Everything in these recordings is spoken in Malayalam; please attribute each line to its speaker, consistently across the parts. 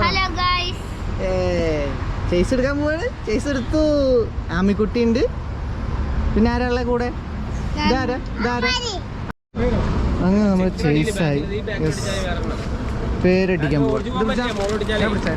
Speaker 1: ഹലോ ഗൈസ്
Speaker 2: ചേസ് എടുക്കാൻ പോവാണ്. ചേസ് എടുത്തു. ആമിക്കുട്ടി ഉണ്ട് പിന്നെ ആരാളെ കൂടെ? അങ്ങനെ നമ്മൾ ചേസായി പേരടിക്കാൻ പോവാ. ഇത് പിടിച്ചാ?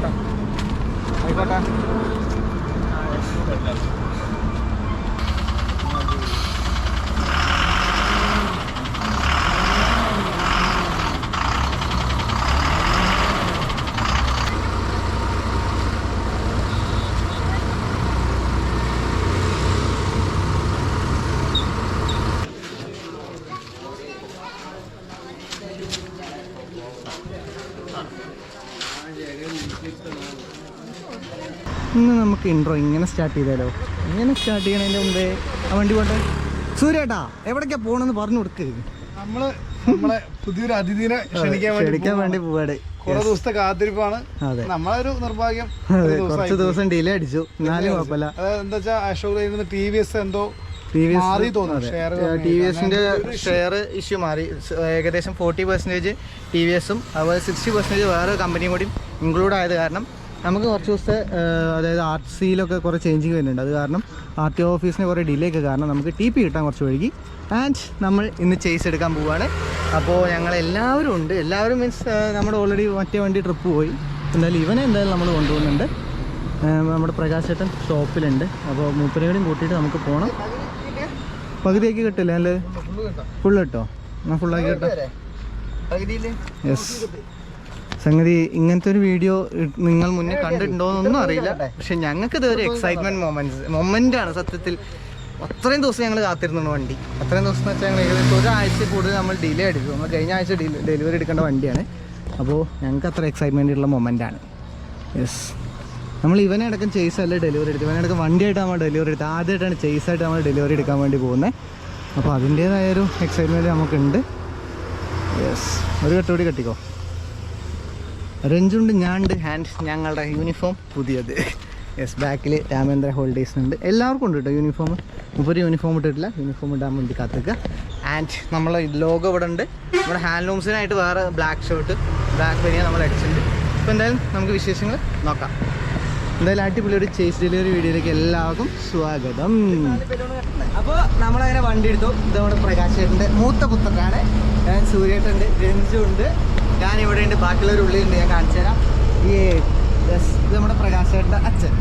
Speaker 2: നമുക്ക് ഇൻട്രോ ഇങ്ങനെ സ്റ്റാർട്ട് ചെയ്താലോ? ഇങ്ങനെ സ്റ്റാർട്ട് ചെയ്യണതിന്റെ മുമ്പേ ആ വണ്ടി പോട്ടെ. സൂര്യേട്ടാ എവിടേക്കാ പോണെന്ന് പറഞ്ഞു കൊടുക്ക്.
Speaker 3: നമ്മൾ നമ്മളെ പുതിയൊരു അതിഥിനെ ക്ഷണിക്കാൻ വേണ്ടി
Speaker 2: പോവാട്
Speaker 3: കുറെ ദിവസത്തെ കാത്തിരിപ്പാണ്. നമ്മളൊരു നിർഭാഗ്യം.
Speaker 2: കുറച്ച് ദിവസം ഡിലേ അടിച്ചു. എന്നാലും കുഴപ്പമില്ല.
Speaker 3: എന്താ വെച്ചാൽ അശോക് ടി വി എസ് എന്തോ
Speaker 2: ടി വി എസിന്റെ ഷെയർ ഇഷ്യൂ മാറി. ഏകദേശം ഫോർട്ടി പെർസെന്റേജ് ടി വി എസും അതുപോലെ സിക്സ്റ്റി പെർസെന്റേജ് വേറെ കമ്പനിയും കൂടി ഇൻക്ലൂഡ് ആയത് കാരണം നമുക്ക് കുറച്ച് ദിവസത്തെ അതായത് ആർ സിയിലൊക്കെ കുറേ ചേഞ്ചിങ് വരുന്നുണ്ട്. അത് കാരണം ആർ ടി ഒ ഓഫീസിന് കുറേ ഡിലേ ഒക്കെ കാരണം നമുക്ക് ടി പി കിട്ടാൻ കുറച്ച് വൈകി. ആൻഡ് നമ്മൾ ഇന്ന് ചേസ് എടുക്കാൻ പോവുകയാണ് അപ്പോൾ ഞങ്ങൾ എല്ലാവരും ഉണ്ട്. എല്ലാവരും മീൻസ് നമ്മുടെ ഓൾറെഡി മറ്റേ വണ്ടി ട്രിപ്പ് പോയി. എന്തായാലും ഇവനെ എന്തായാലും നമ്മൾ കൊണ്ടുപോകുന്നുണ്ട്. നമ്മുടെ പ്രകാശ് ചേട്ടൻ ഷോപ്പിലുണ്ട് അപ്പോൾ മൂപ്പരെയും കൂട്ടിയിട്ട് നമുക്ക് പോകണം പകുതിയാക്കി കിട്ടില്ല? അല്ലേ? ഫുള്ള് കിട്ടോ. എന്നാൽ ഫുള്ളാക്കി കിട്ടോ? യെസ് സംഗതി ഇങ്ങനത്തെ ഒരു വീഡിയോ നിങ്ങൾ മുന്നേ കണ്ടിട്ടുണ്ടോന്നൊന്നും അറിയില്ല. പക്ഷെ ഞങ്ങൾക്ക് ഇതൊരു എക്സൈറ്റ്മെന്റ് മൊമെന്റ്സ് മൊമെന്റ് ആണ് സത്യത്തിൽ. അത്രയും ദിവസം ഞങ്ങൾ കാത്തിരുന്നു വണ്ടി. അത്രയും ദിവസം എന്ന് വെച്ചാൽ ഞങ്ങൾ ഏകദേശം ഒരാഴ്ച കൂടുതൽ നമ്മൾ ഡിലേ എടുക്കും. നമ്മൾ കഴിഞ്ഞ ആഴ്ച ഡെലിവറി എടുക്കേണ്ട വണ്ടിയാണ്. അപ്പോൾ ഞങ്ങൾക്ക് അത്ര എക്സൈറ്റ്മെന്റ് ഉള്ള മൊമെന്റ് ആണ്. യെസ് നമ്മൾ ഇവനെ അടക്കം ചേസ് അല്ല ഡെലിവറി ഇവനെ ഇവനടക്കം വണ്ടിയായിട്ട് നമ്മൾ ഡെലിവറി എടുത്തത്. ആദ്യമായിട്ടാണ് ചേസ് ആയിട്ട് നമ്മൾ ഡെലിവറി എടുക്കാൻ വേണ്ടി പോകുന്നത്. അപ്പോൾ അതിന്റേതായൊരു എക്സൈറ്റ്മെന്റ് നമുക്കുണ്ട് യെസ് ഒരു കെട്ടുകൂടി കെട്ടിക്കോ? രഞ്ജുണ്ട് ഞാണ്ട് ഹാൻഡ് ഞങ്ങളുടെ യൂണിഫോം പുതിയത്. യെസ് ബാക്കിൽ രാമേന്ദ്ര ഹോളിഡേയ്സ് ഉണ്ട്. എല്ലാവർക്കും ഉണ്ട് കേട്ടോ യൂണിഫോം മുപ്പര് യൂണിഫോം ഇട്ടിട്ടില്ല. യൂണിഫോം ഇടാൻ വേണ്ടി കാത്തിക്കുക ആൻഡ് നമ്മളെ ലോഗോ ഇവിടെ ഉണ്ട്. നമ്മുടെ ഹാൻഡ്ലൂംസിനായിട്ട് വേറെ ബ്ലാക്ക് ഷർട്ട് ബ്ലാക്ക് വരിക നമ്മൾ അടിച്ചിട്ടുണ്ട്. അപ്പോൾ എന്തായാലും നമുക്ക് വിശേഷങ്ങൾ നോക്കാം. എന്തായാലും അടിപൊളി ഒരു ചേസ് ഡെലിവറി വീഡിയോയിലേക്ക് എല്ലാവർക്കും സ്വാഗതം. അപ്പോൾ നമ്മളങ്ങനെ വണ്ടി എടുത്തു. ഇത് നമ്മുടെ പ്രകാശേട്ടന്റെ മൂത്ത പുത്രനാണ്. സൂര്യേട്ടുണ്ട് രഞ്ജു ഉണ്ട് ഞാൻ ഇവിടെ ഉണ്ട് ബാക്കിയുള്ളവർ ഉള്ളിലുണ്ട് ഞാൻ കാണിച്ചു തരാം. ഈ യെസ് ഇത് നമ്മുടെ പ്രകാശേട്ടന്റെ അച്ഛൻ.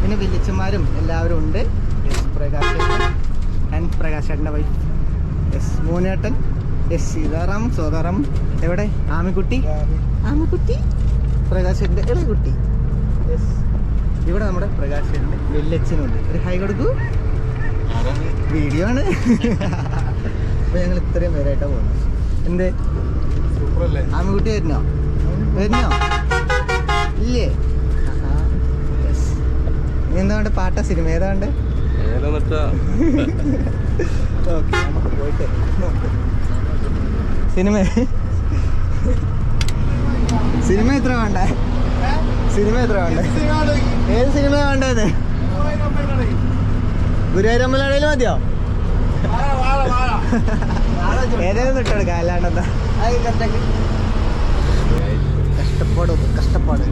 Speaker 2: പിന്നെ വില്ലിച്ചന്മാരും എല്ലാവരും ഉണ്ട്. യെസ് പ്രകാശേട്ടൻ ആൻഡ് പ്രകാശേട്ടന്റെ വൈഫ് യെസ് മോനേട്ടൻ യെസ് സീതാറാം സോതാറാം. എവിടെ? ആമിക്കുട്ടി. ആമിക്കുട്ടി? പ്രകാശേട്ടന്റെ ഇളകുട്ടി യെസ് ഇവിടെ നമ്മുടെ പ്രകാശേട്ടന്റെ വില്ലച്ചനുണ്ട്. ഒരു ഹൈ കൊടുക്കൂ. വീഡിയോ ആണ്. അപ്പോൾ ഞങ്ങൾ ഇത്രയും പേരായിട്ടാണ് പോകുന്നത്. എന്തേ? ആമിക്കുട്ടി വരുന്നോ? വരുന്നോ? ഇല്ലേ? ആഹാ. Yes. നീ എന്താ പാട്ട സിനിമ. ഏതാണ്ട് സിനിമ. സിനിമ എത്ര വേണ്ടേ? സിനിമ എത്ര വേണ്ടേ? ഏത് സിനിമ വേണ്ടത് ഗുരുവായൂരമ്പലാണേലും മതിയോ? ഏതേലും ഇട്ടെടുക്കാം അല്ലാണ്ടെന്താ കഷ്ടപ്പാട് കഷ്ടപ്പാട്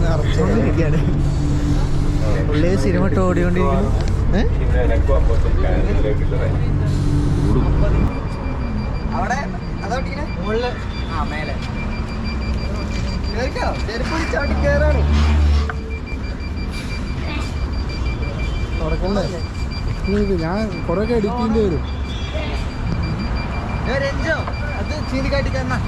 Speaker 2: നിറച്ചുകൊണ്ടിരിക്കുകയാണ് ഉള്ളിൽ സിനിമ ഇട്ട് ഓടിക്കൊണ്ടിരിക്കുന്നു? അവിടെ അതോട്ടിങ്ങനെ മുകളിൽ ആ മേലെ കേറിക്കോ ചെരുപ്പ് ചവിട്ടി കേറാണ്
Speaker 3: തുറക്കണ്ടേ ഇത് ഞാൻ കുറെ ഒക്കെ എഡിറ്റ് ചെയ്യേണ്ടി വരും.
Speaker 2: അത് ചീനിക്കാട്ടിക്കാന്നാ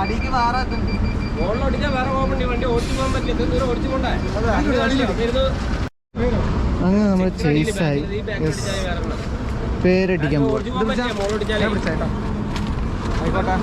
Speaker 2: അടിക്ക് വേറെ അങ്ങനെ നമ്മൾ ചേസായി പേരടിക്കാൻ പോകും ആയിക്കോട്ടെ.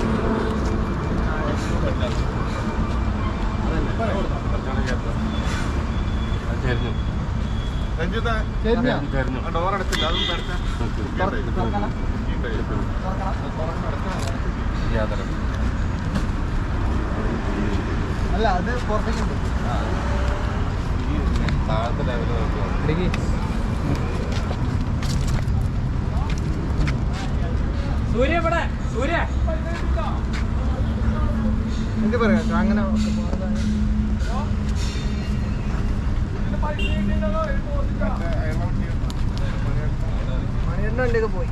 Speaker 2: അല്ല അത് പുറത്തേക്കുണ്ട്
Speaker 1: സൂര്യ ഇവിടെ സൂര്യ.
Speaker 2: എന്ത് പറയാ അങ്ങനെ മണിയെണ്ണ പോയി.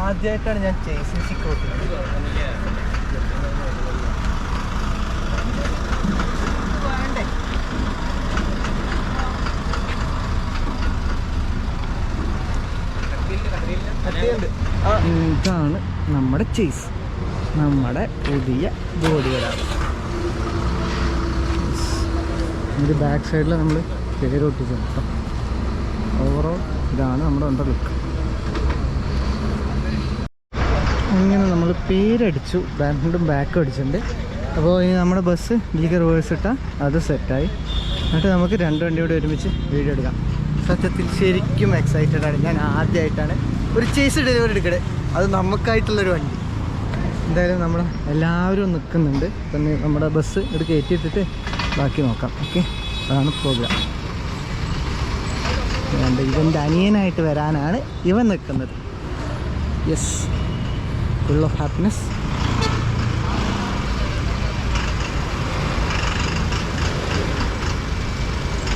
Speaker 2: ആദ്യമായിട്ടാണ് ഞാൻ ചേച്ചി സിക്ക് ഓട്ടുന്നത് വേണ്ടേ ഇതാണ് നമ്മുടെ ചേസ് നമ്മുടെ പുതിയ ബോഡി വരാറ് ഇത് ബാക്ക് സൈഡിൽ നമ്മൾ പേര് ഒട്ടിച്ചിട്ടുണ്ട് കേട്ടോ. ഓവറോൾ ഇതാണ് നമ്മുടെ ഉണ്ട ലുക്ക് ഇങ്ങനെ നമ്മൾ പേരടിച്ചു ബാക്കും ബാക്കും അടിച്ചിട്ടുണ്ട്. അപ്പോൾ ഇനി നമ്മുടെ ബസ് ഇതിലേക്ക് റിവേഴ്സ് ഇട്ടാൽ അത് സെറ്റായി എന്നിട്ട് നമുക്ക് രണ്ട് വണ്ടി കൂടി ഒരുമിച്ച് വീഡിയോ എടുക്കാം. സത്യത്തിൽ ശരിക്കും എക്സൈറ്റഡ് ആണ്. ഞാൻ ആദ്യമായിട്ടാണ് ഒരു ചേസ് ഡെലിവറി എടുക്കണേ. അത് നമുക്കായിട്ടുള്ളൊരു വണ്ടി. എന്തായാലും നമ്മൾ എല്ലാവരും നിൽക്കുന്നുണ്ട്. പിന്നെ നമ്മുടെ ബസ് ഇത് കയറ്റിയിട്ടിട്ട് ബാക്കി നോക്കാം. ഓക്കെ അതാണ് പ്രോഗ്രാം അതുകൊണ്ട് ഇവന്റെ അനിയനായിട്ട് വരാനാണ് ഇവൻ നിൽക്കുന്നത്. യെസ് ഫുൾ ഓഫ് ഹാപ്പിനെസ്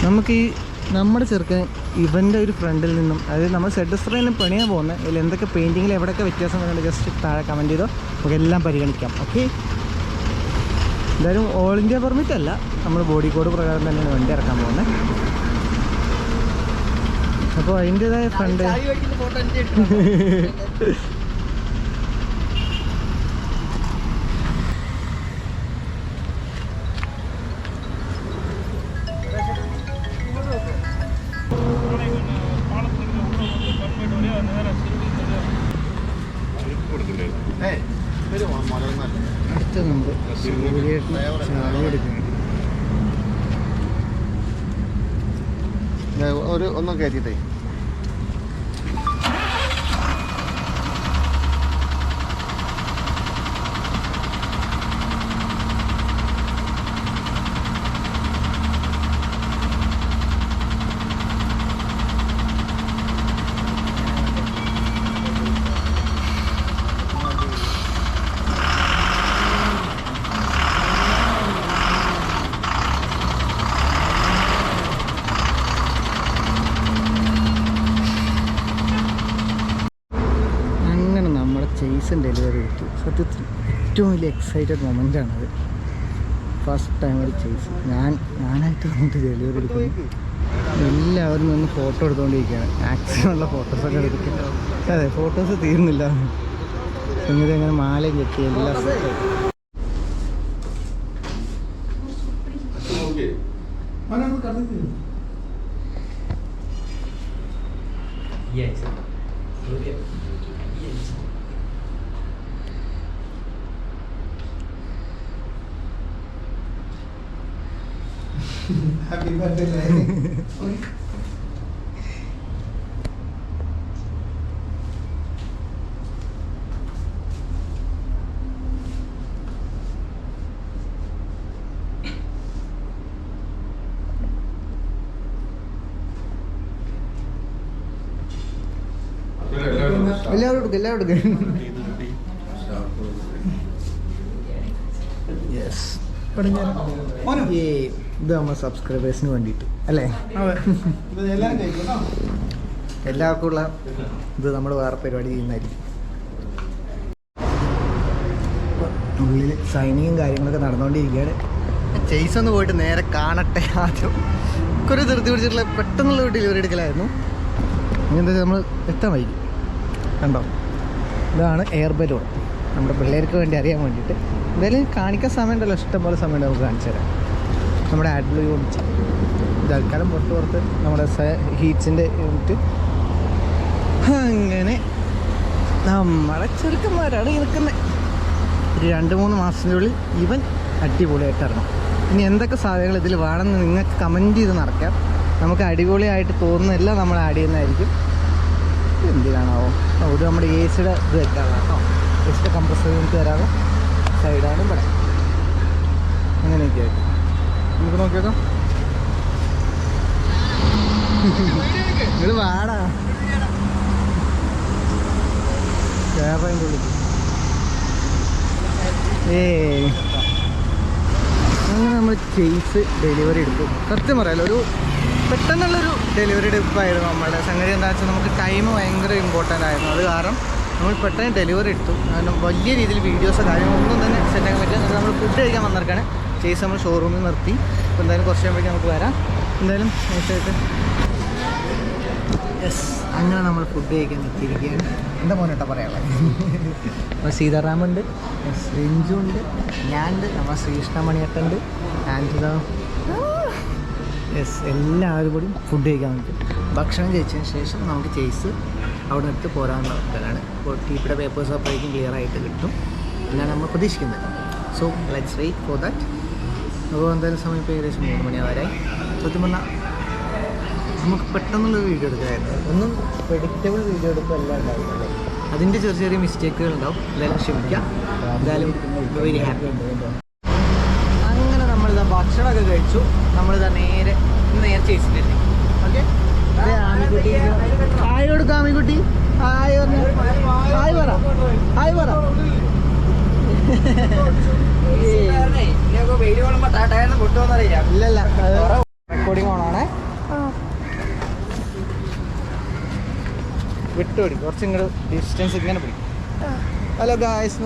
Speaker 2: നമുക്ക് ഈ നമ്മുടെ ചെറുക്കൻ ഇവന്റെ ഒരു ഫ്രണ്ടിൽ നിന്നും അതായത് നമ്മൾ സെഡ് സ്ട്രെയിനും പണിയാൻ പോകുന്നത് അതിൽ എന്തൊക്കെ പെയിന്റിങ്ങിൽ എവിടെയൊക്കെ വ്യത്യാസം വരുന്നുണ്ട് ജസ്റ്റ് താഴെ കമന്റ് ചെയ്തോ. നമുക്കെല്ലാം പരിഗണിക്കാം ഓക്കെ എന്തായാലും ഓൾ ഇന്ത്യ പെർമിറ്റ് അല്ല നമ്മൾ ബോഡി കോഡ് പ്രകാരം തന്നെയാണ് വണ്ടി ഇറക്കാൻ പോകുന്നത് അപ്പോൾ അതിന്റെതായ ഫ്രണ്ട് അടുത്ത നമ്മൾ സൂര്യേട്ടന് ചായ എടുക്കണം
Speaker 3: ഒരു ഒന്നും കയറ്റിട്ടേ
Speaker 2: അങ്ങനെ നമ്മുടെ ചേസും ഡെലിവറി എടുത്തു സത്യത്തിൽ ഏറ്റവും വലിയ എക്സൈറ്റഡ് മൊമെന്റ് ആണത് ഫസ്റ്റ് ടൈം ഒരു ചേസ് ഞാൻ ഞാനായിട്ട് വന്നിട്ട് ഡെലിവറി എടുക്കുന്നു. എല്ലാവരും നിന്ന് ഫോട്ടോ എടുത്തുകൊണ്ടിരിക്കുകയാണ് മാക്സിമം ഉള്ള ഫോട്ടോസൊക്കെ എടുക്കുക അതെ ഫോട്ടോസ് തീർന്നില്ല. സംഗതി അങ്ങനെ മാലയും കെട്ടി എല്ലാം സെറ്റ്
Speaker 1: സൂര്യ
Speaker 3: ബർത്ത്ഡേ
Speaker 2: എല്ലാവരും എടുക്കും എല്ലാവരും എടുക്കും യെസ് ഇത് നമ്മൾ സബ്സ്ക്രൈബേഴ്സിന് വേണ്ടിയിട്ട് അല്ലേ? എല്ലാവർക്കും ഉള്ള ഇത് നമ്മൾ വേറെ പരിപാടി ചെയ്യുന്നതായിരിക്കും. ഉള്ളിൽ സൈനിങ്ങും കാര്യങ്ങളൊക്കെ നടന്നുകൊണ്ടിരിക്കുകയാണ് ചേസ് ഒന്ന് പോയിട്ട് നേരെ കാണട്ടെ ആദ്യം. കുറേ ധൃതി പിടിച്ചിട്ടുള്ള പെട്ടെന്നുള്ള ഒരു ഡെലിവറി എടുക്കലായിരുന്നു. ഇങ്ങനത്തെ നമ്മൾ എത്താൻ വൈകി. കണ്ടോ? ഇതാണ് എയർ ബലൂൺ നമ്മുടെ പിള്ളേർക്ക് വേണ്ടി അറിയാൻ വേണ്ടിയിട്ട്. എന്തായാലും കാണിക്കാൻ സമയം ഉണ്ടല്ലോ ഇഷ്ടംപോലെ സമയം നമുക്ക് കാണിച്ചു തരാം നമ്മുടെ ആഡ് ബ്ലൂ യൂണിറ്റ്. തൽക്കാലം പുറത്ത് പുറത്ത് നമ്മുടെ ഹീറ്റ്സിന്റെ യൂണിറ്റ്. അങ്ങനെ നമ്മളെ ചെറുക്കന്മാരാണ് ഇരിക്കുന്നത് ഒരു രണ്ട് മൂന്ന് മാസത്തിന്റെ ഉള്ളിൽ ഇവൻ അടിപൊളിയായിട്ട് ഇറങ്ങും. ഇനി എന്തൊക്കെ സാധനങ്ങൾ ഇതിൽ വേണമെന്ന് നിങ്ങൾക്ക് കമന്റ് ചെയ്ത് നടക്കാം. നമുക്ക് അടിപൊളിയായിട്ട് തോന്നുന്നതെല്ലാം നമ്മൾ ആഡ് ചെയ്യുന്നതായിരിക്കും. എന്തിനാണാവോ? ഒരു നമ്മുടെ എ സിയുടെ ഇത് വെക്കാറാണോ എ സിയുടെ കംപ്രസർ യൂണിറ്റ് തരാതെ സൈഡാണ് ഇവിടെ. നോക്കിയോ നിങ്ങൾ വാടാ. വിളിക്കും ഏ. അങ്ങനെ നമ്മൾ ചേസ് ഡെലിവറി എടുത്തു. സത്യം പറയാലോ ഒരു പെട്ടെന്നുള്ളൊരു ഡെലിവറി എടുപ്പായിരുന്നു നമ്മളുടെ സംഗതി എന്താ വെച്ചാൽ നമുക്ക് ടൈം ഭയങ്കര ഇമ്പോർട്ടന്റ് ആയിരുന്നു. അത് കാരണം നമ്മൾ പെട്ടെന്ന് ഡെലിവറി എടുത്തു. കാരണം വലിയ രീതിയിൽ വീഡിയോസ് കാര്യങ്ങളോ ഒന്നും തന്നെ സെറ്റ് ആക്കാൻ പറ്റില്ല. നമ്മൾ ഫുഡ് കഴിക്കാൻ വന്നിരിക്കുകയാണ് ചേസ് നമ്മൾ ഷോറൂമിൽ നിർത്തി. അപ്പോൾ എന്തായാലും കുറച്ച് കഴിയുമ്പോഴേക്കും നമുക്ക് വരാം. എന്തായാലും നൈസായിട്ട്. യെസ് അങ്ങനെ നമ്മൾ ഫുഡ് കഴിക്കാൻ എത്തിയിരിക്കുകയാണ്. എന്താ മോനേട്ടാ പറയാനുള്ളത് അപ്പോൾ സീതാറാമുണ്ട്. ഉണ്ട് ഞാനുണ്ട്. നമ്മുടെ ശ്രീകൃഷ്ണ മണിയട്ടുണ്ട് ആൻഡ് യെസ് എല്ലാവരും കൂടി ഫുഡ് കഴിക്കാൻ വേണ്ടി. ഭക്ഷണം കഴിച്ചതിന് ശേഷം നമുക്ക് ചേസ് അവിടെ നിന്ന് പോരാനുള്ള ഇതിലാണ് അപ്പോൾ ടീപ്പിയുടെ പേപ്പേഴ്സ് അപ്പോഴേക്കും ക്ലിയർ ആയിട്ട് കിട്ടും. എന്നാണ് നമ്മൾ പ്രതീക്ഷിക്കുന്നത്. So let's wait for that അപ്പോൾ എന്തായാലും സമയം ഇപ്പോൾ ഏകദേശം മൂന്ന് മണിയാവാറായി. സത്യം പറഞ്ഞാൽ നമുക്ക് പെട്ടെന്നുള്ള വീഡിയോ എടുക്കാമായിരുന്നു. ഒന്നും പ്രെഡിക്റ്റബിൾ വീഡിയോ എടുക്കുമല്ല ഉണ്ടാവില്ല അതിന്റെ ചെറിയ ചെറിയ മിസ്റ്റേക്കുകൾ ഉണ്ടാവും. എന്തായാലും ക്ഷമിക്കാം. എന്തായാലും വെരി ഹാപ്പി അങ്ങനെ നമ്മൾ നമ്മളിതാ ഭക്ഷണമൊക്കെ കഴിച്ചു. നമ്മൾ നമ്മളിതാ നേരെ നേരെ ചേച്ചിട്ടില്ലേ ഓക്കെ ആമിക്കുട്ടി. ഹായ് കൊടുക്കാം ആമിക്കുട്ടി. പറഞ്ഞു ഹായ് പറ. ആയി പറ. ഇല്ലല്ല. റെക്കോർഡിംഗ് ഓണാണേ വിട്ടുപിടി കുറച്ച് ഇങ്ങോട്ട് ഡിസ്റ്റൻസ് ഇങ്ങനെ പിടിക്കും ഹലോ ഗായ്സ്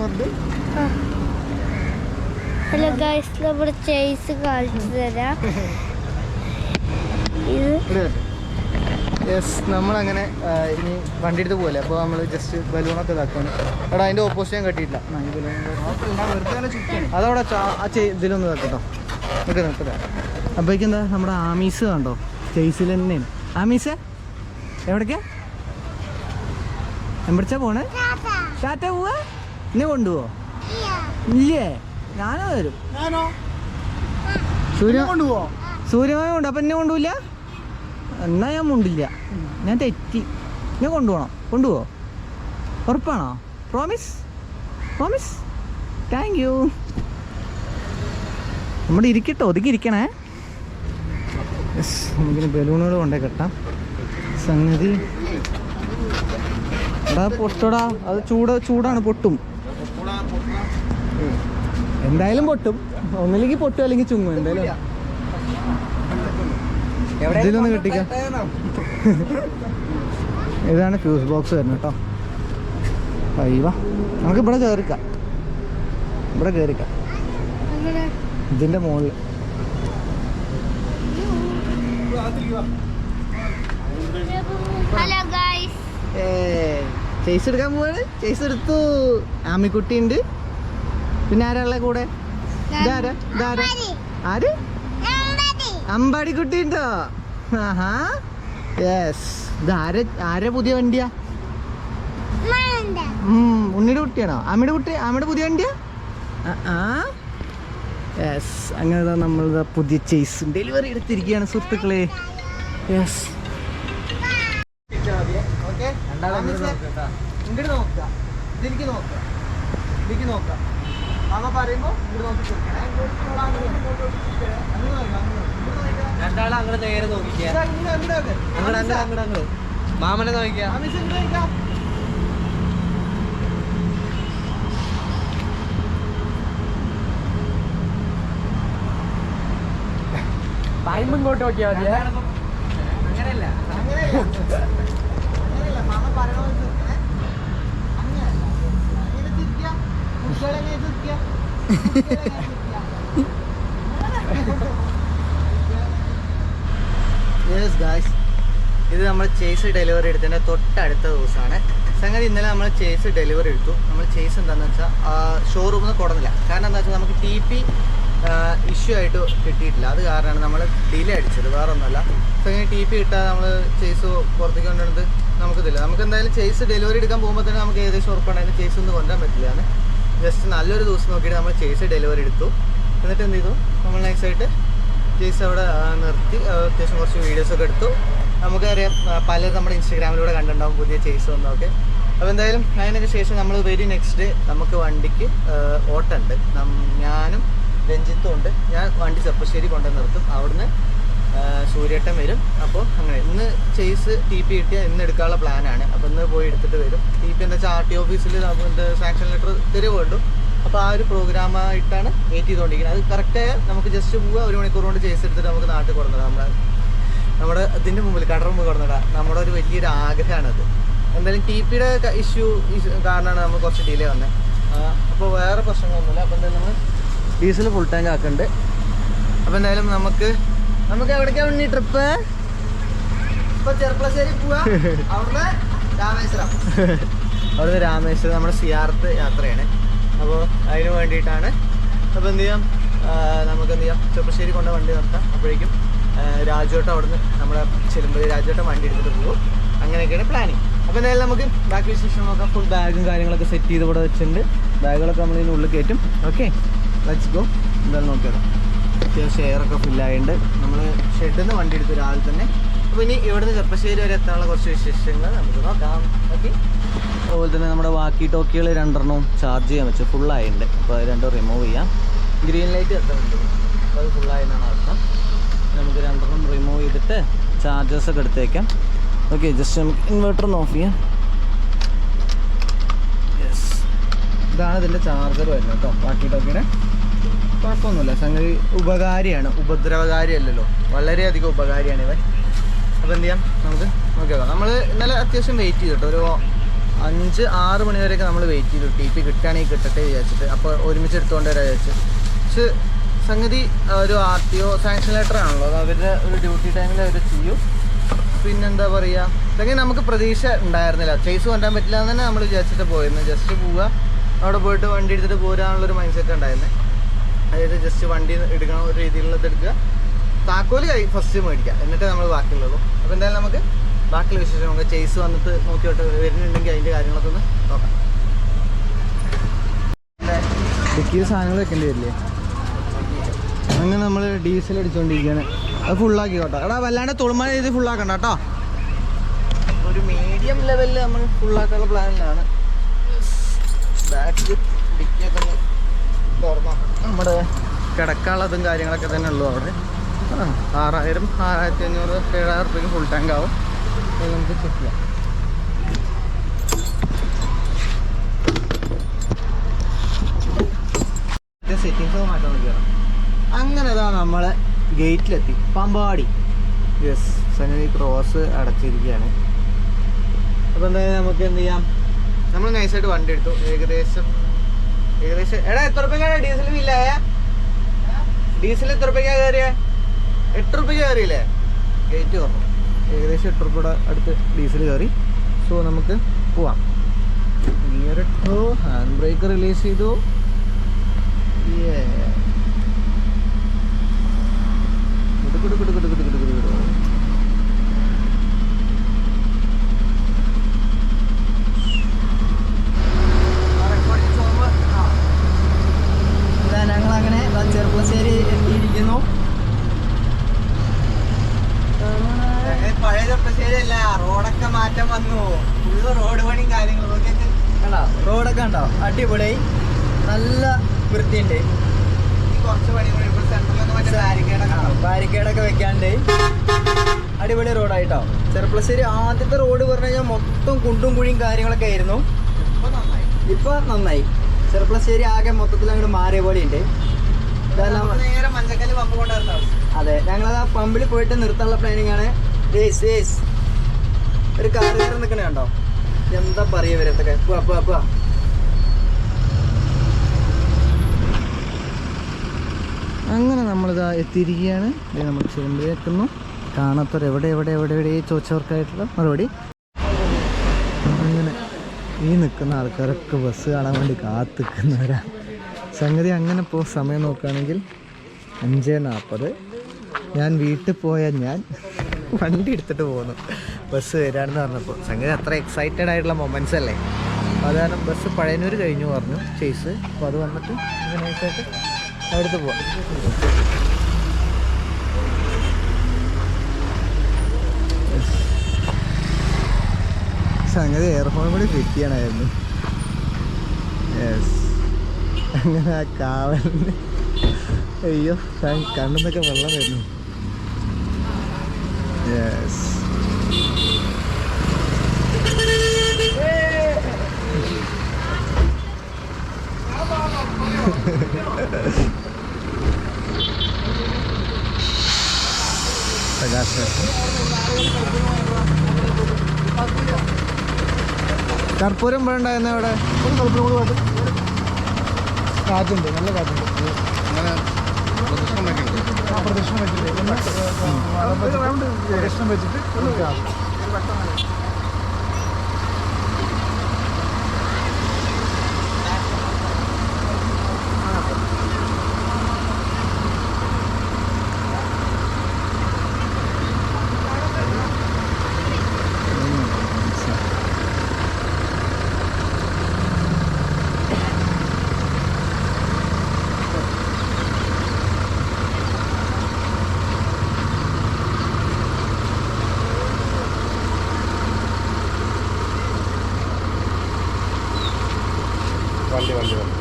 Speaker 4: ഹലോ ഗൈസ് നമ്മുടെ ചേസ് കാണിച്ചു തരാം. ഇത്
Speaker 2: യെസ് നമ്മളങ്ങനെ ഇനി വണ്ടി എടുത്ത് പോലെ അപ്പോൾ നമ്മൾ ജസ്റ്റ് ബലൂണൊക്കെ ഇതാക്കുകയാണ് എടാ അതിന്റെ ഓപ്പോസിറ്റ് ഞാൻ കെട്ടിയിട്ടില്ല. ഈ balloon അതവിടെ ആ ഇതിലൊന്ന് ഇതാക്കട്ടോ നിൽക്ക് നിൽക്കട്ടെ അപ്പോഴേക്കും എന്താ നമ്മുടെ ആമീസ് കണ്ടോ? ചേസിൽ തന്നെയാണ്. ആമീസ് എവിടേക്കാ? എവിടച്ചാ പോണേ? ടാറ്റ പോവാ? എന്നെ കൊണ്ടുപോവോ? ഇല്ലേ? ഞാനോ? വരും സൂര്യ
Speaker 3: കൊണ്ടുപോവോ?
Speaker 2: സൂര്യമായ കൊണ്ട് അപ്പം എന്നെ കൊണ്ടുപോയില്ല എന്നാ ഞാൻ മുണ്ടില്ല. ഞാൻ തെറ്റി. ഞാൻ കൊണ്ടുപോകണം കൊണ്ടുപോകോ ഉറപ്പാണോ? പ്രോമിസ് പ്രോമിസ് താങ്ക് യു നമ്മുടെ ഇരിക്കട്ടോ. ഒതുക്കി ഇരിക്കണേ. നമുക്കിനി ബലൂണുകൾ കൊണ്ടേ കെട്ടാം. സംഗതി. എടാ പൊട്ടടാ. അത് ചൂട് ചൂടാണ് പൊട്ടും. എന്തായാലും പൊട്ടും. ഒന്നില്ലെങ്കിൽ പൊട്ടും അല്ലെങ്കിൽ ചുങ്ങും എന്തായാലും. ഇതിലൊന്ന് കിട്ടിക്ക. ഇതാണ് ഫ്യൂസ് ബോക്സ് വരുന്നത് കേട്ടോ. അയ്യവ നമുക്ക് ഇവിടെ കയറിക്കാം ഇവിടെ കയറിക്കാം
Speaker 4: ഇതിന്റെ
Speaker 2: ഇതിന്റെ മുകളിൽ
Speaker 4: ഹലോ ഗൈസ്
Speaker 2: ചേസ് എടുക്കാൻ പോവാണ്. ചേസ് എടുത്തു. ആമിക്കുട്ടി ഉണ്ട് പിന്നെ ആരാളെ കൂടെ? ഇതാരാ? ഇതാരാ? ആര്? അമ്പാടിക്കുട്ടി ഉണ്ടോ ആഹാ. യെസ് ഇത് ആരെ ആരെ പുതിയ വണ്ടിയാ? ഉം, ഉണ്ണിയുടെ കുട്ടിയാണോ? അമ്മയുടെ കുട്ടി അമ്മയുടെ പുതിയ വണ്ടിയാ? ആ യെസ് അങ്ങനെ ദാ നമ്മൾ പുതിയ ചേസ് ഡെലിവറി എടുത്തിരിക്കുകയാണ് സുഹൃത്തുക്കളെ. യെസ് ഇങ്ങോട്ട് നോക്കുക. ഇതിലേക്ക് നോക്കുക. ഇതിലേക്ക് നോക്കുക. അവ പറയുമ്പോൾ ഇങ്ങോട്ട് നോക്കി കൊടുക്കണേ. അങ്ങ് നോക്കുക, അങ്ങ് നോക്കുക.
Speaker 1: രണ്ടാളും അങ്ങോട്ട് നേരെ നോക്കിക്കുക
Speaker 2: ഇതാ, ഇങ്ങ് അങ്ങോട്ട്
Speaker 1: അങ്ങോട്ട് അങ്ങോട്ട് അങ്ങോട്ട് അങ്ങോട്ട് മാമനെ നോക്കിക്കുക. ടൈം ഇങ്ങോട്ട് നോക്കിയാൽ മതി
Speaker 2: അങ്ങനെയല്ല. അങ്ങനെയല്ല. മാമ. അങ്ങനെയല്ല. ഗായ്സ് ഇത് നമ്മൾ ചേസ് ഡെലിവറി എടുത്തതിന്റെ തൊട്ടടുത്ത ദിവസമാണ്. സംഗതി ഇന്നലെ നമ്മൾ ചേസ് ഡെലിവറി എടുത്തു. നമ്മൾ ചേസ് എന്താണെന്ന് വെച്ചാൽ ഷോറൂമിൽ നിന്ന് കൊടുന്നില്ല. കാരണം എന്താ വെച്ചാൽ നമുക്ക് ടി പി ഇഷ്യൂ ആയിട്ട് കിട്ടിയിട്ടില്ല. അത് കാരണമാണ് നമ്മൾ ഡിലേ അടിച്ചത്. വേറെ ഒന്നുമല്ല സംഗതി ടി പി കിട്ടാതെ നമ്മൾ ചേസ് പുറത്തേക്ക് കൊണ്ടുവന്നത് നമുക്കിതില്ല നമുക്ക് എന്തായാലും ചേസ് ഡെലിവറി എടുക്കാൻ പോകുമ്പോൾ തന്നെ നമുക്ക് ഏകദേശം ഉറപ്പുണ്ടായിരുന്നു ചേസ് ഒന്നും കൊണ്ടുവരാൻ പറ്റില്ല ജസ്റ്റ് നല്ലൊരു ദിവസം നോക്കിയിട്ട് നമ്മൾ ചേസ് ഡെലിവറി എടുത്തു. എന്നിട്ട് എന്ത് ചെയ്തു? നമ്മൾ നൈസായിട്ട് ചേസ് അവിടെ നിർത്തി. അത്യാവശ്യം കുറച്ച് വീഡിയോസ് ഒക്കെ എടുത്തു. നമുക്കറിയാം പല പലരും നമ്മുടെ ഇൻസ്റ്റാഗ്രാമിലൂടെ കണ്ടിട്ടുണ്ടാവും പുതിയ ചേസ് വന്നൊക്കെ അപ്പോൾ എന്തായാലും അതിനൊക്കെ ശേഷം നമ്മൾ വെരി നെക്സ്റ്റ് ഡേ നമുക്ക് വണ്ടിക്ക് ഓട്ടുണ്ട് ഞാനും രഞ്ജിത്തും ഉണ്ട്. ഞാൻ വണ്ടി ചെപ്പശ്ശേരി കൊണ്ടു നിർത്തും. അവിടുന്ന് സൂര്യട്ടം വരും. അപ്പോൾ അങ്ങനെ ഇന്ന് ചേസ് ടി പി കിട്ടിയാൽ ഇന്ന് എടുക്കാനുള്ള പ്ലാനാണ് അപ്പോൾ ഇന്ന് പോയി എടുത്തിട്ട് വരും. ടി പി എന്താ വെച്ചാൽ ആർ ടി ഓഫീസിൽ നമുക്ക് സാങ്ഷൻ ലെറ്റർ തരുക വേണ്ടു അപ്പോൾ ആ ഒരു പ്രോഗ്രാമായിട്ടാണ് വെയിറ്റ് ചെയ്തുകൊണ്ടിരിക്കുന്നത്. അത് കറക്റ്റ് നമുക്ക് ജസ്റ്റ് പോവുക ഒരു മണിക്കൂർ കൊണ്ട് ചേസ് എടുത്തിട്ട് നമുക്ക് നാട്ടിൽ കൊടുക്കണം നമ്മുടെ നമ്മുടെ ഇതിന്റെ മുമ്പിൽ കടർ മുമ്പ് കൊടുക്കണം നമ്മുടെ ഒരു വലിയൊരു ആഗ്രഹമാണത്. എന്തായാലും ടി പിയുടെ ഇഷ്യൂ കാരണമാണ് നമ്മൾ കുറച്ച് ഡിലേ വന്നത് അപ്പോൾ വേറെ പ്രശ്നങ്ങളൊന്നുമില്ല. അപ്പോൾ എന്തായാലും നമ്മൾ ഡീസൽ ഫുൾ ടാങ്ക് ആക്കുന്നുണ്ട് അപ്പോൾ എന്തായാലും നമുക്ക് നമുക്ക് എവിടേക്കാണ് ഉണ്ണി ട്രിപ്പ് ഇപ്പോൾ ചെറുപ്പശ്ശേരി പോവാ. അവിടുന്ന് രാമേശ്വരം. അവിടുന്ന് രാമേശ്വരം നമ്മുടെ സിയാർത്ത് യാത്രയാണ്. അപ്പോൾ അതിന് വേണ്ടിയിട്ടാണ്. അപ്പോൾ എന്ത് ചെയ്യാം? നമുക്ക് എന്ത് ചെയ്യാം? ചെറുപ്പശ്ശേരി കൊണ്ട് വണ്ടി നിർത്താം. അപ്പോഴേക്കും ആ, രാജുവേട്ടൻ അവിടുന്ന് നമ്മുടെ ചെലുമ്പതി രാജുവേട്ടൻ വണ്ടി എടുത്തിട്ട് പോകും. അങ്ങനെയൊക്കെയാണ് പ്ലാനിങ് അപ്പോൾ എന്തായാലും നമുക്ക് ബാക്കി വിശേഷം നോക്കാം. ഫുൾ ബാഗും കാര്യങ്ങളൊക്കെ സെറ്റ് ചെയ്ത് ഇവിടെ വെച്ചിട്ടുണ്ട്. ബാഗുകളൊക്കെ നമ്മൾ ഇതിന് ഉള്ളിൽ കയറ്റും. ഓക്കെ ലെറ്റ്സ് ഗോ എന്തായാലും നോക്കിയാലോ. അത്യാവശ്യം എയറൊക്കെ ഫില്ലായിട്ടുണ്ട് നമ്മൾ ഷെഡിൽ നിന്ന് വണ്ടി എടുത്ത് രാവിലെ തന്നെ അപ്പോൾ ഇനി ഇവിടുന്ന് ചെറുപ്പശ്ശേരി വരെ എത്താനുള്ള കുറച്ച് വിശേഷങ്ങൾ നമുക്ക് നോക്കാം. ഓക്കെ അതുപോലെ തന്നെ നമ്മുടെ ബാക്കി ടോക്കികൾ രണ്ടെണ്ണവും ചാർജ് ചെയ്യാൻ വെച്ചു ഫുള്ളായിട്ടുണ്ട് അപ്പോൾ അത് രണ്ടും റിമൂവ് ചെയ്യാം. ഗ്രീൻ ലൈറ്റ് എത്തുന്നുണ്ട് അപ്പോൾ അത് ഫുള്ളായെന്നാണ് അർത്ഥം. നമുക്ക് രണ്ടെണ്ണം റിമൂവ് ചെയ്തിട്ട് ചാർജേഴ്സ് ഒക്കെ എടുത്തേക്കാം. ഓക്കെ ജസ്റ്റ് നമുക്ക് ഇൻവെർട്ടർ ഒന്ന് ഓഫ് ചെയ്യാം. യെസ് ഇതാണ് ഇതിന്റെ ചാർജർ വരുന്നത് കേട്ടോ ബാക്കി ടോക്കിയുടെ. കുഴപ്പമൊന്നുമില്ല. സംഗതി ഉപകാരിയാണ്. ഉപദ്രവകാരിയല്ലല്ലോ. വളരെയധികം ഉപകാരിയാണ് ഇവൻ. അപ്പോൾ എന്ത് ചെയ്യാം? നമുക്ക് നോക്കിയാലോ നമ്മൾ ഇന്നലെ അത്യാവശ്യം വെയിറ്റ് ചെയ്തിട്ട് ഒരു അഞ്ച് ആറ് മണി വരെയൊക്കെ നമ്മൾ വെയിറ്റ് ചെയ്തു. ടി പി കിട്ടുകയാണെങ്കിൽ കിട്ടട്ടെ വിചാരിച്ചിട്ട്. അപ്പോൾ ഒരുമിച്ച് എടുത്തുകൊണ്ട് വരാൻ വിചാരിച്ചു. പക്ഷേ സംഗതി ഒരു R T O sanction letter ആണല്ലോ. അത് അവരുടെ ഒരു ഡ്യൂട്ടി ടൈമിൽ അവർ ചെയ്യും. പിന്നെന്താ പറയുക അല്ലെങ്കിൽ നമുക്ക് പ്രതീക്ഷ ഉണ്ടായിരുന്നില്ല. ചേസ് കൊണ്ടാൻ പറ്റില്ല എന്ന് തന്നെ നമ്മൾ വിചാരിച്ചിട്ട് പോയിരുന്നു. ജസ്റ്റ് പോവുക. അവിടെ പോയിട്ട് വണ്ടി എടുത്തിട്ട് പോരാനുള്ളൊരു മൈൻഡ് സെറ്റ് ഉണ്ടായിരുന്നത് അതായത് ജസ്റ്റ് വണ്ടി എടുക്കണ ഒരു രീതിയിലുള്ളത് എടുക്കുക. താക്കോൽ കൈ ഫസ്റ്റ് മേടിക്കാം. എന്നിട്ട് നമ്മൾ ബാക്കിയുള്ളൂ. അപ്പോൾ എന്തായാലും നമുക്ക് ബാക്കിയുള്ള വിശേഷം നമുക്ക് ചേസ് വന്നിട്ട് നോക്കിയോട്ട് വരുന്നുണ്ടെങ്കിൽ അതിന്റെ കാര്യങ്ങളൊക്കെ ഒന്ന് നോക്കാം. ഡിക്കിയിൽ സാധനങ്ങൾ വെക്കേണ്ടി വരില്ലേ? അങ്ങനെ നമ്മൾ ഡീസൽ അടിച്ചുകൊണ്ടിരിക്കുകയാണ് അത് ഫുള്ളാക്കി കേട്ടോ എടാ വല്ലാണ്ട് തുളുമാൻ ചെയ്ത് ഫുള്ളാക്കണ്ട കേട്ടോ. ഒരു മീഡിയം ലെവലിൽ നമ്മൾ ഫുള്ളാക്കാനുള്ള പ്ലാനിലാണ് ബാറ്ററി ഡിക്കിയൊക്കെ ഒന്ന് തുറന്നോ. നമ്മുടെ കിടക്കാനുള്ളതും കാര്യങ്ങളൊക്കെ തന്നെ ഉള്ളൂ അവിടെ. ആറായിരം ആറായിരത്തി അഞ്ഞൂറ് ഏഴായിരം റുപ്യക്ക് ഫുൾ ടാങ്ക് ആവും. അത് നമുക്ക് ചെക്ക് ചെയ്യാം. സെറ്റിങ്സ് മാറ്റാൻ നോക്കിയാണ് അങ്ങനെ അതാ നമ്മൾ ഗേറ്റിലെത്തി പമ്പാടി. യെസ് സനി ക്രോസ് അടച്ചിരിക്കുകയാണ്. അപ്പോൾ എന്തായാലും നമുക്ക് എന്ത് ചെയ്യാം? നമ്മൾ നൈസായിട്ട് വണ്ടി എടുത്തു. ഏകദേശം ഏകദേശം എടാ എത്ര റുപ്യക്കാണ് ഡീസൽ ബില്ലായ ഡീസൽ എത്ര റുപ്യക്കാ കയറിയ? എട്ട് റുപ്യക്ക് കയറിയില്ലേ ഗേറ്റ് തുറന്നു. ഏകദേശം എട്ട് റുപ്യയുടെ അടുത്ത് ഡീസൽ കയറി സോ നമുക്ക് പോവാം. ഗിയർ ഇട്ടു ഹാൻഡ് ബ്രേക്ക് റിലീസ് ചെയ്തു ഞങ്ങളങ്ങനെ ചെറുപ്പശ്ശേരി കുടു കുടു കുടു കുടു കുടു കുടു കുടു.
Speaker 1: ഇതാ ഞങ്ങൾ അങ്ങനെ ചെറുപ്പശ്ശേരി എത്തിയിരിക്കുന്നു
Speaker 2: ഏ, പഴയ ചെറുപ്പശ്ശേരിയല്ല റോഡൊക്കെ മാറ്റം വന്നു. ഫുള്ള് റോഡ് പണിയും കാര്യങ്ങളും. ഒക്കെ
Speaker 1: കണ്ടോ? റോഡൊക്കെ ഉണ്ടോ അടിപൊളി. നല്ല വൃത്തിയുണ്ട്.
Speaker 2: കുറച്ച് പണി ബാരിക്കേഡൊക്കെ
Speaker 1: വെക്കാണ്ട്. അടിപൊളി റോഡായിട്ടോ. ചെറുപ്പശ്ശേരി ആദ്യത്തെ റോഡ് പറഞ്ഞു കഴിഞ്ഞാൽ മൊത്തം കുണ്ടും കുഴിയും കാര്യങ്ങളൊക്കെ ആയിരുന്നു.
Speaker 2: ഇപ്പൊ നന്നായി.
Speaker 1: ചെറുപ്പശ്ശേരി ആകെ മൊത്തത്തിൽ അങ്ങോട്ട് മാറിയ പോലെ ഉണ്ട്. അതെ. ഞങ്ങളത് ആ പമ്പിൽ പോയിട്ട് നിർത്താനുള്ള പ്ലാനിങ് ആണ്. ഒരു കാർ കയറി നിൽക്കണേ കണ്ടോ എന്താ പറയുക ഇവരത്തൊക്കെ
Speaker 2: അങ്ങനെ നമ്മളിതാ എത്തിയിരിക്കുകയാണ്. നമ്മൾ ചെമ്പി എത്തുന്നു. കാണാത്തവർ എവിടെ എവിടെ എവിടെ എവിടെ ചോദിച്ചവർക്കായിട്ടുള്ള മറുപടി? അങ്ങനെ ഈ നിൽക്കുന്ന ആൾക്കാരൊക്കെ ബസ് കാണാൻ വേണ്ടി കാത്തു നിൽക്കുന്നവരാ സംഗതി അങ്ങനെ ഇപ്പോൾ സമയം നോക്കുകയാണെങ്കിൽ അഞ്ച് നാൽപ്പത്. ഞാൻ വീട്ടിൽ പോയ ഞാൻ വണ്ടി എടുത്തിട്ട് പോകുന്നു. ബസ് വരാണെന്ന് പറഞ്ഞപ്പോൾ. സംഗതി അത്ര എക്സൈറ്റഡ് ആയിട്ടുള്ള മൊമെന്റ്സ് അല്ലേ? അത് കാരണം ബസ് പഴയനൂർ കഴിഞ്ഞു പറഞ്ഞു ചേസ് അപ്പോൾ അത് വന്നിട്ട് ഇങ്ങനെ ആയിട്ട് അവിടുത്ത് പോവാം. സംഗതി എയർഫോൺ കൂടി ഫിറ്റ് ചെയ്യണമായിരുന്നു. യെസ് അങ്ങനെ ആ കാവലിന്. അയ്യോ കണ്ണെന്നൊക്കെ വെള്ളം വരുന്നു. യെസ് പ്രകാശ് കർപ്പൂരം വേണ്ടായിരുന്ന അവിടെ?
Speaker 3: ഒരു കൽപ്പന കൂടി വേണ്ട കാറ്റുണ്ട് നല്ല കാറ്റുണ്ട്. ആ പ്രദക്ഷിണം വെച്ചിട്ട് പ്രദക്ഷിണം വെച്ചിട്ട് ഒന്ന് ആക്കും.
Speaker 5: വള്ളി വള്ളി വള്ളി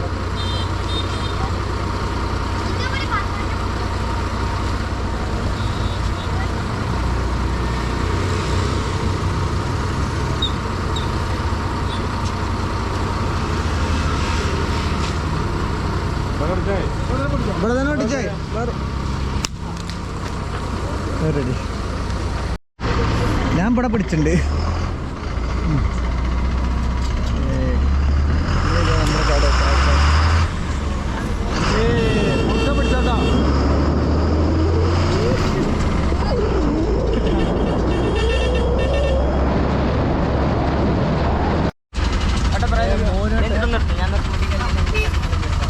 Speaker 2: ഞാൻ ഇവിടെ പിടിച്ചിട്ടുണ്ട് ഉം. ഏയ്. ഇത് നമ്മുടെ കട. ഏയ്, മൊത്തം പിടിച്ചോട്ടോ.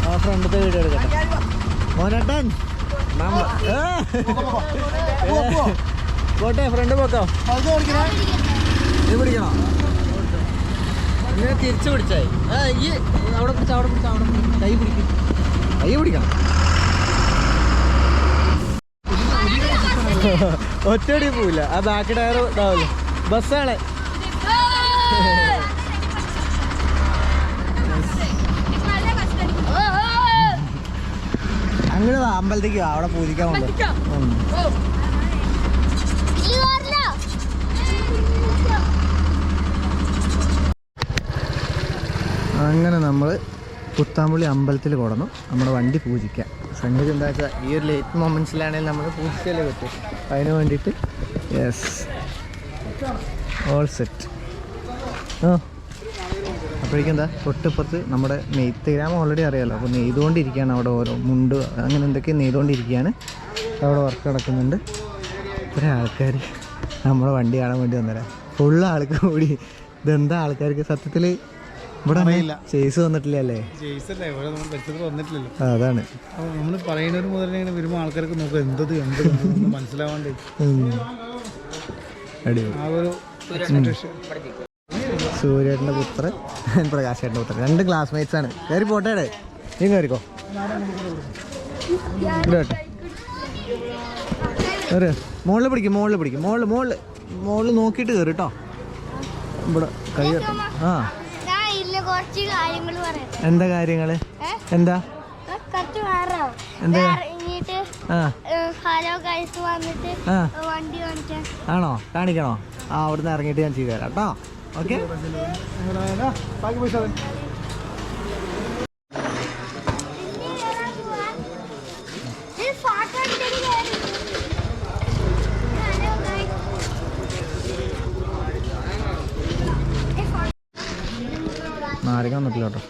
Speaker 2: ആ ഫ്രണ്ടത്തെ വീഡിയോ എടുക്കട്ടെ മോനട്ടൻ നമ്മ- ഏ. പോട്ടെ ഫ്രണ്ട് പോക്കോ ഇത് പിടിക്കണോ ഇങ്ങനെ തിരിച്ചു പിടിച്ചായി ആ ഈ അവിടെ പിടിച്ച അവിടെ പിടിച്ച അവിടെ പിടിച്ച. കൈ പിടിക്കും കൈ പിടിക്കണം ഒറ്റയടി പോവില്ല. ആ ബാക്ക് ടയർ ഇതാവില്ല? ബസ്സാണ്. അങ്ങനെ അമ്പലത്തേക്ക് അവിടെ പൂജിക്കാൻ അങ്ങനെ നമ്മൾ പുത്താമ്പള്ളി അമ്പലത്തിൽ കൊടുന്നു. നമ്മുടെ വണ്ടി പൂജിക്കാൻ. സംഗതി എന്താ വെച്ചാൽ ഈ ഒരു ലേറ്റ് മൊമെന്റ്സിലാണെങ്കിൽ നമ്മൾ പൂജിച്ചല്ലേ പറ്റും. അതിന് വേണ്ടിയിട്ട് യെസ് ഓൾ സെറ്റ് ആ. അപ്പോഴേക്കും എന്താ തൊട്ടിപ്പുറത്ത് നമ്മുടെ നെയ്ത്ത് ഗ്രാമം ഓൾറെഡി അറിയാമല്ലോ അപ്പോൾ നെയ്തുകൊണ്ടിരിക്കുകയാണ് അവിടെ ഓരോ മുണ്ട് അങ്ങനെ എന്തൊക്കെ നെയ്തുകൊണ്ടിരിക്കുകയാണ്. അവിടെ വർക്ക് നടക്കുന്നുണ്ട്. കുറേ ആൾക്കാർ നമ്മുടെ വണ്ടി കാണാൻ വേണ്ടി വന്നേരാ. ഫുള്ള് ആൾക്കാർ കൂടി. ഇതെന്താ ആൾക്കാർക്ക്? സത്യത്തിൽ ഇവിടെ. ചേസ്
Speaker 3: വന്നിട്ടില്ലല്ലോ.
Speaker 2: അതാണ്.
Speaker 3: നമ്മൾ പറയുന്നവർ മുതൽ ഇങ്ങനെ വരുമ്പോൾ ആൾക്കാർക്ക് നോക്കുക എന്തത് എന്തത് മനസ്സിലാവാണ്ട്.
Speaker 2: സൂര്യേട്ടന്റെ പുത്രൻ പ്രകാശേട്ടന്റെ പുത്രൻ. രണ്ട് ക്ലാസ്മേറ്റ്സ് ആണ്. കയറി പോട്ടെ നീ കയറിക്കോ കയറി മുകളിൽ പിടിക്കും മുകളിൽ പിടിക്കും. മോൾ മുകളിൽ മുകളിൽ നോക്കിയിട്ട് കയറി കേട്ടോ. ഇവിടെ കൈ ആ.
Speaker 4: കുറച്ച് കാര്യങ്ങൾ പറയാം.
Speaker 2: എന്താ കാര്യങ്ങൾ? എന്താ?
Speaker 4: കുറച്ച് മാറാം
Speaker 2: എന്താ?
Speaker 4: ഇറങ്ങിയിട്ട്
Speaker 2: ആ.
Speaker 4: ഹലോ കഴിച്ച് വന്നിട്ട്
Speaker 2: ആ.
Speaker 4: വണ്ടി കാണിക്കാൻ
Speaker 2: ആണോ? കാണിക്കണോ? ആ അവിടുന്ന് ഇറങ്ങിയിട്ട് ഞാൻ ചെയ്തു തരാം കേട്ടോ. ഓക്കെ? നാരങ്ങ വന്നിട്ടില്ല കേട്ടോ.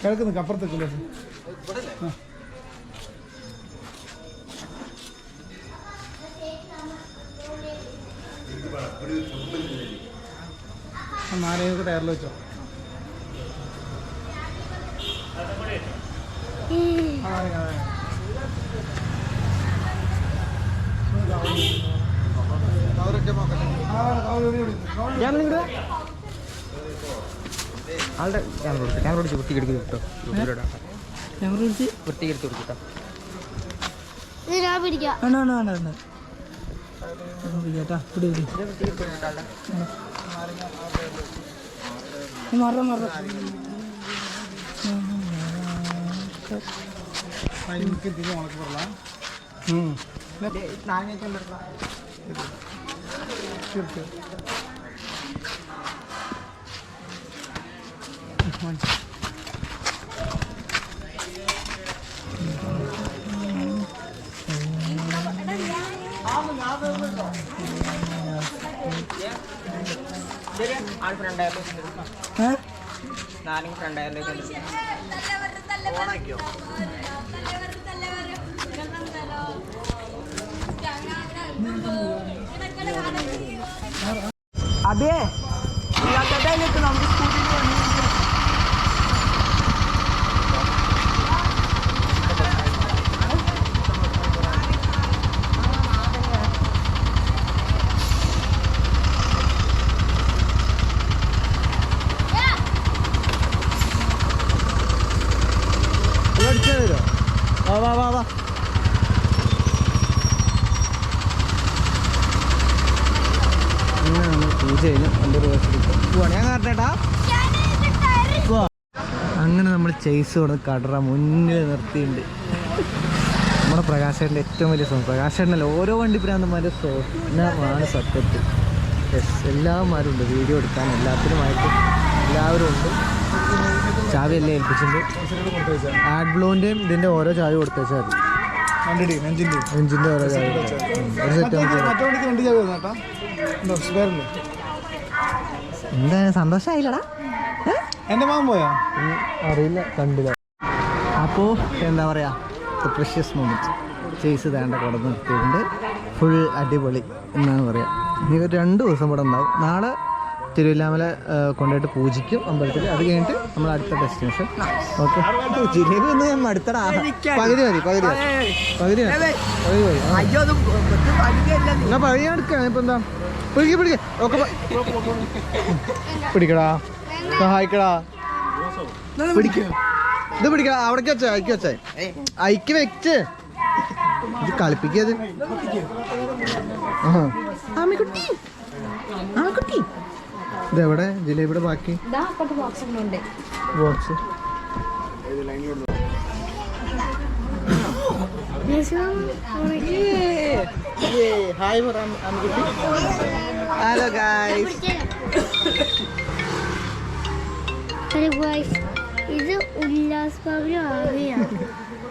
Speaker 3: കിഴക്ക് നിൽക്ക് അപ്പുറത്തേക്കില്ല ഇവിടെ, ടയറിൽ വെച്ചോ
Speaker 2: ആളുടെ ക്യാമറ കൊടുത്തു ക്യാമറ പിടിച്ച് വൃത്തിക്കെടുത്ത് കിട്ടോ. ക്യാമറ പിടിച്ച്? വൃത്തിക്കെടുത്ത് കൊടുക്കട്ടോ
Speaker 4: ഇത് ഞാൻ പിടിക്കാം.
Speaker 1: മറ മറ.
Speaker 3: എനിക്ക് തിരിഞ്ഞ് ഉണക്ക് പറയലാം
Speaker 2: നാലും രണ്ടായിരം
Speaker 1: അതെ നമുക്ക് സ്കൂട്ടിയിൽ
Speaker 2: അടിച്ചാൽ തരുമോ വാ വാ വാ വാ അങ്ങനെ നമ്മൾ പൂജ കഴിഞ്ഞ് എന്റെ പോവാണ് ഞാൻ കാരണേട്ടാ ചെയ്സ് കൊണ്ട് കടറ മുന്നിൽ നിർത്തിയിട്ടുണ്ട്. നമ്മുടെ പ്രകാശേട്ടന്റെ ഏറ്റവും വലിയ സ്വന്തം പ്രകാശേട്ടനല്ല ഓരോ വണ്ടി പ്രാന്തമാരെ സ്വപ്നമാണ് സത്യത്തിൽ. യെസ് എല്ലാവരും ഉണ്ട്. വീഡിയോ എടുക്കാൻ എല്ലാത്തിനുമായിട്ട് എല്ലാവരും ഉണ്ട്. ചാവി എല്ലാം ഏൽപ്പിച്ചിട്ടുണ്ട്? ആഡ് ബ്ലോന്റെയും ഇതിന്റെ ഓരോ ചാവി കൊടുത്തേച്ചാൽ മതി എഞ്ചിന്റെ ഓരോ ചാവി ഒരു സെറ്റ് എന്താ സന്തോഷമായില്ലടാ
Speaker 3: എന്റെ മാം പോയാ?
Speaker 2: അറിയില്ല കണ്ടില്ല. അപ്പോ എന്താ പറയാ? പ്രഷ്യസ് മൊമെന്റ് ചേസ് തേണ്ട കൂടെ നിർത്തിയിട്ടുണ്ട്. ഫുൾ അടിപൊളി എന്നാണ് പറയാ. ഇനി ഒരു രണ്ട് ദിവസം ഇവിടെ ഉണ്ടാവും. നാളെ തിരുവല്ലാമല കൊണ്ടുപോയിട്ട് പൂജിക്കും അമ്പലത്തിൽ. അത് കഴിഞ്ഞിട്ട് നമ്മൾ അടുത്ത ഡെസ്റ്റിനേഷൻ ഓക്കെ ജിലേബി ഒന്ന് ഞാൻ അടുത്തട പകുതി മതി പകുതി പകുതി പകുതി മതി. എന്നാ പഴയ എടുക്കാം. ഇപ്പൊ എന്താ? പിടിക്ക പിടിക്ക. ഒക്കെ പിടിക്കടാ. സഹായിക്കടാ. പിടിക്ക. ഇത് പിടിക്കടാ അവിടേക്ക് വെച്ചേ അയക്ക് വെച്ചേ. അയക്ക് വെച്ച്. ഇത് കളിപ്പിക്കത് ആമിക്കുട്ടി. ആമിക്കുട്ടി. ഇതെവിടെ? ജിലേബിയുടെ ബാക്കി. ബോക്സ് ഹായ് ഹലോ ഗോയ്സ്
Speaker 4: ഇത് ഉല്ലാസ് ഭവന ആവിയാണ്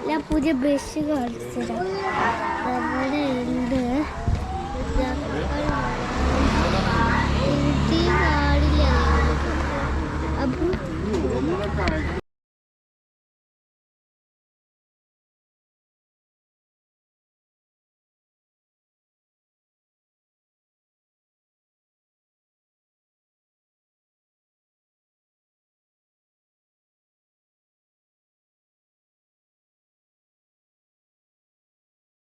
Speaker 4: ഞാൻ പുതിയ ബസ് കാണിച്ചു അവിടെ ഉണ്ട്. കാടില്ല അപ്പം